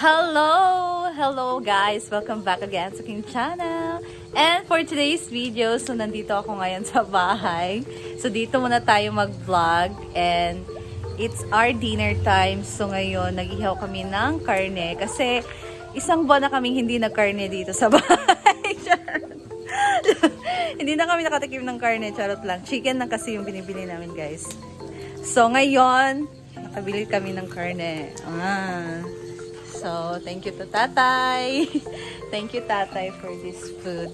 Hello! Hello guys! Welcome back again sa King Channel. And for today's video, so nandito ako ngayon sa bahay. So dito muna tayo mag-vlog and it's our dinner time. So ngayon, nag-ihaw kami ng karne kasi isang buwan na kaming hindi nagkarne dito sa bahay. Hindi na kami nakatikim ng karne, charot lang. Chicken lang kasi yung binibili namin guys. So ngayon, nakabili kami ng karne. Ah. So, thank you to Tatay. thank you Tatay for this food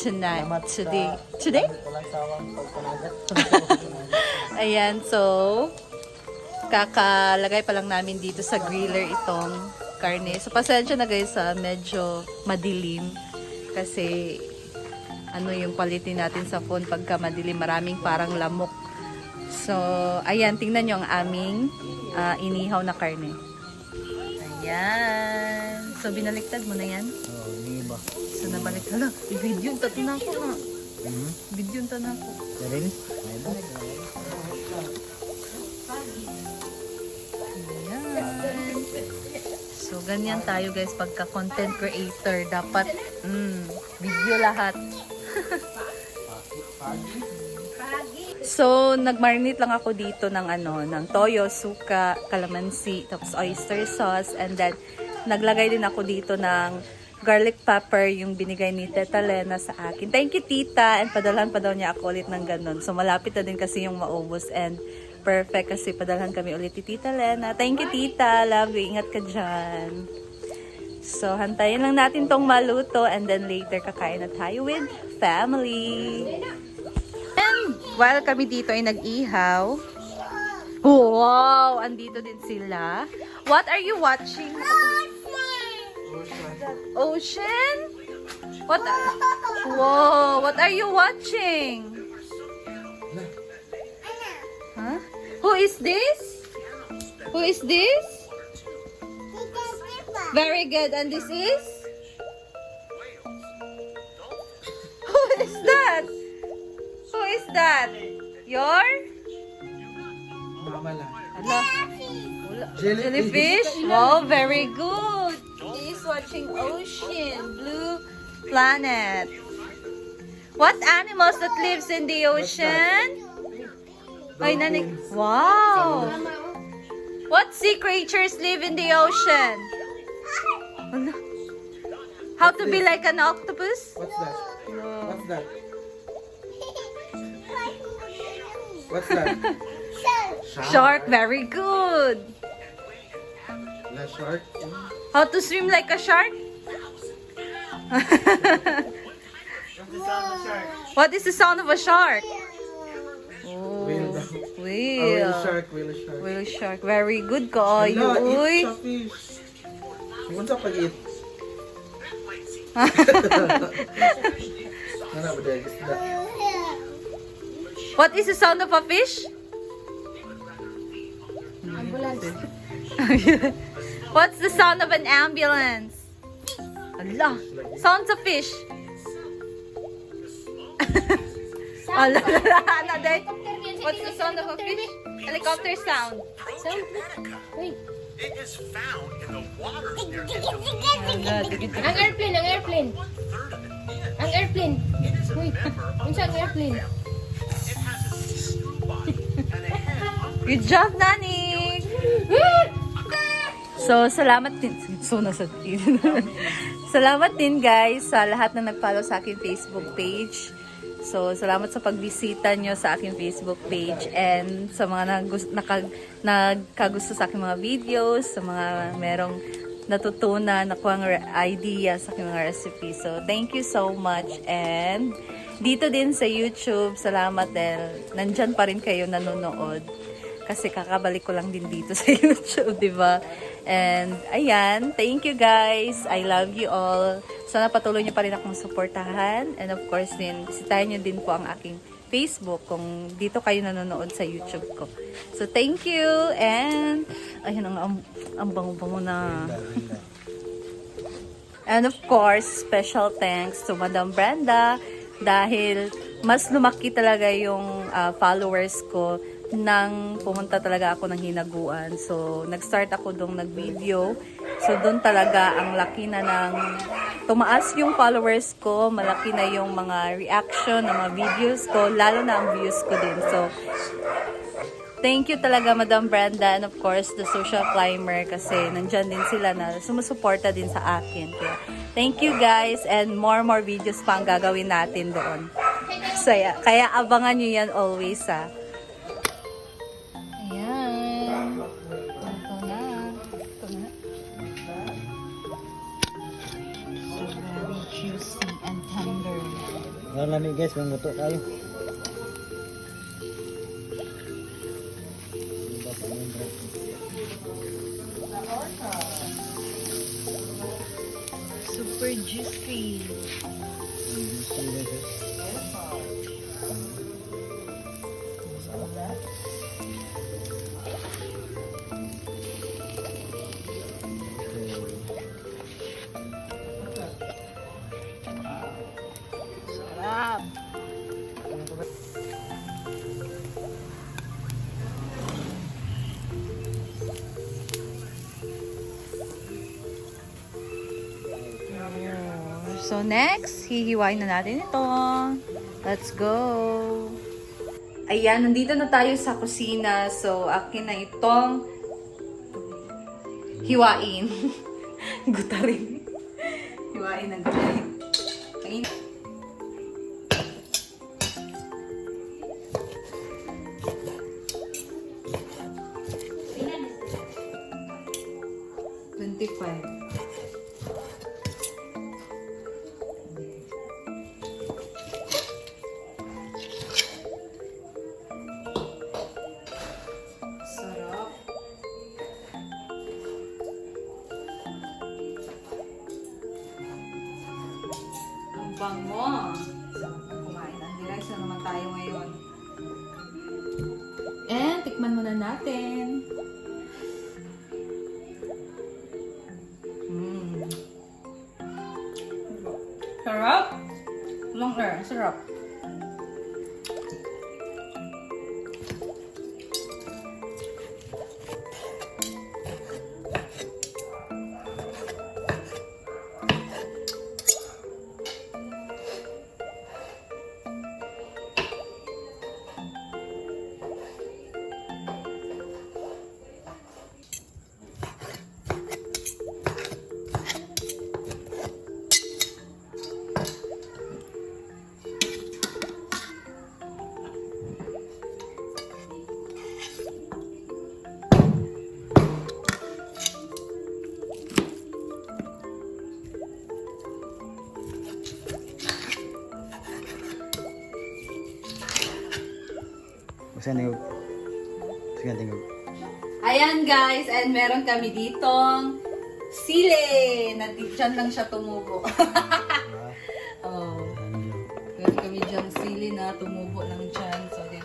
tonight. Today. Today? Ayan, so kakalagay pa lang namin dito sa griller itong karne. So pasensya na guys sa medyo madilim kasi ano yung quality natin sa phone pagka madilim, maraming parang lamok. So, ayan, tingnan nyo ang aming ah, inihaw na karne. Ayan. So, binaliktad mo na yan. Oo, hindi ba? So, nabalik. Hala, i-video yung tatin ako na. Hmm? Video yung tatin ako. Karin? Ayan. So, ganyan tayo guys pagka content creator. Dapat, mm, video lahat. so, nagmarinate lang ako dito ng ano, ng toyo, suka, calamansi, tapos oyster sauce, and then, naglagay din ako dito ng garlic pepper yung binigay ni Teta Lena sa akin. Thank you, Tita. And padalhan pa daw niya ako ulit ng ganun. So, malapit na din kasi yung maubos. And perfect kasi padalhan kami ulit ni Tita Lena. Thank you, Tita. Love you. Ingat ka dyan. So, hantayin lang natin tong maluto. And then later, kakain na tayo with family. While kami dito ay nag-ihaw, wow! Andito din sila. What are you watching? Ocean? What? Whoa! What are you watching? Huh? Who is this? Who is this? Very good. And this is? Who is that? Who is that? Your? Ano? Jellyfish? Wow, very good. He's watching ocean, blue planet. What animals that lives in the ocean? Ay, nanik. Wow. What sea creatures live in the ocean? How to be like an octopus? What's that? What's that? What's that? Shark, very good. La shark? How to swim like a shark? what is the sound of a shark? Oh, Whale daw. Whale. whale shark, whale shark. Whale shark. Very good ka. Ay, uy. eat sa fish. Kung sa pag-eat. Ano ba dahil isda? What is the sound of a fish? Ambulance. What's the sound of an ambulance? Allah. Sounds of fish. Allah. Another. What's the sound of a fish? Helicopter sound. Wait. It is found in the waters near Allah, Ang airplane, ang airplane. Ang airplane. It is a Wait. member of Unsa ang airplane? Good job, Nani! So, salamat din. So, nasa Salamat din, guys, sa lahat na nag-follow sa akin Facebook page. So, salamat sa pagbisita nyo sa aking Facebook page and sa mga nakag- nagkagusto sa aking mga videos, sa mga merong natutunan, nakuha ng idea sa aking mga recipes. So, thank you so much. And dito din sa YouTube, salamat dahil nandyan pa rin kayo nanonood. Kasi kakabalik ko lang din dito sa YouTube, di ba? And, ayan, thank you guys. I love you all. Sana patuloy niyo pa rin akong suportahan. And of course din, bisitahin niyo din po ang aking Facebook kung dito kayo nanonood sa YouTube ko. So, thank you. And, ayun, ang, ang, ang bango-bango na. And of course, special thanks to Madam Brenda dahil mas lumaki talaga yung ah, followers ko nang pumunta talaga ako ng hinaguan. So, nag-start ako dong nag-video. So, doon talaga ang laki na ng tumaas yung followers ko, malaki na yung mga reaction ng mga videos ko, lalo na ang views ko din. So, thank you talaga Madam Brenda and of course the social climber kasi nandyan din sila na sumusuporta din sa akin. Kaya, thank you guys and more more videos pa ang gagawin natin doon. Saya. Kaya abangan nyo yan always ha. Ang lamig guys, mamuto kayo. Super juicy. Sarap. So next, hihiwain na natin ito. Let's go! Ayan, nandito na tayo sa kusina. So, akin na itong hiwain. gutarin. hiwain na gutarin. Ayun. Bango. Kumain ng rice na naman tayo ngayon. And, tikman muna natin. Mm. Sarap. Long air. Sarap. Niyo. Sige, tingog. Ayan guys, and meron kami ditong sile. Na dyan lang siya tumubo. oh. Meron kami dyan sili na tumubo lang dyan. So, din,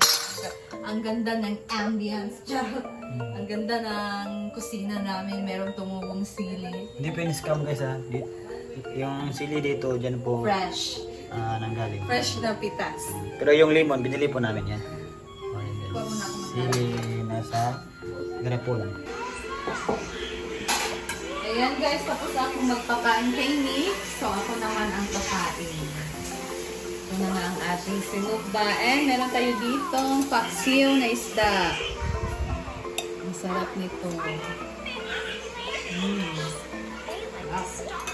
ang ganda ng ambience. Charot. Ang ganda ng kusina namin. Meron tumubong sili. Hindi pa in-scam guys ha. Di- yung sili dito, dyan po Fresh. ah, nanggaling. Fresh na pitas. Pero yung lemon, binili po namin yan. Sili nasa grapon. Ayan guys, tapos ako magpakain kay Nick. So ako naman ang kakain. Ito na nga ang ating sinugba. And meron tayo ditong paksiw na isda. Ang sarap nito. Mm. Sarap.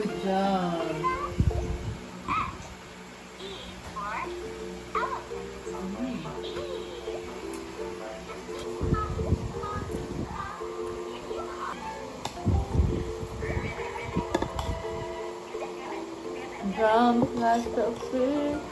Good job. Drum plastic. Can you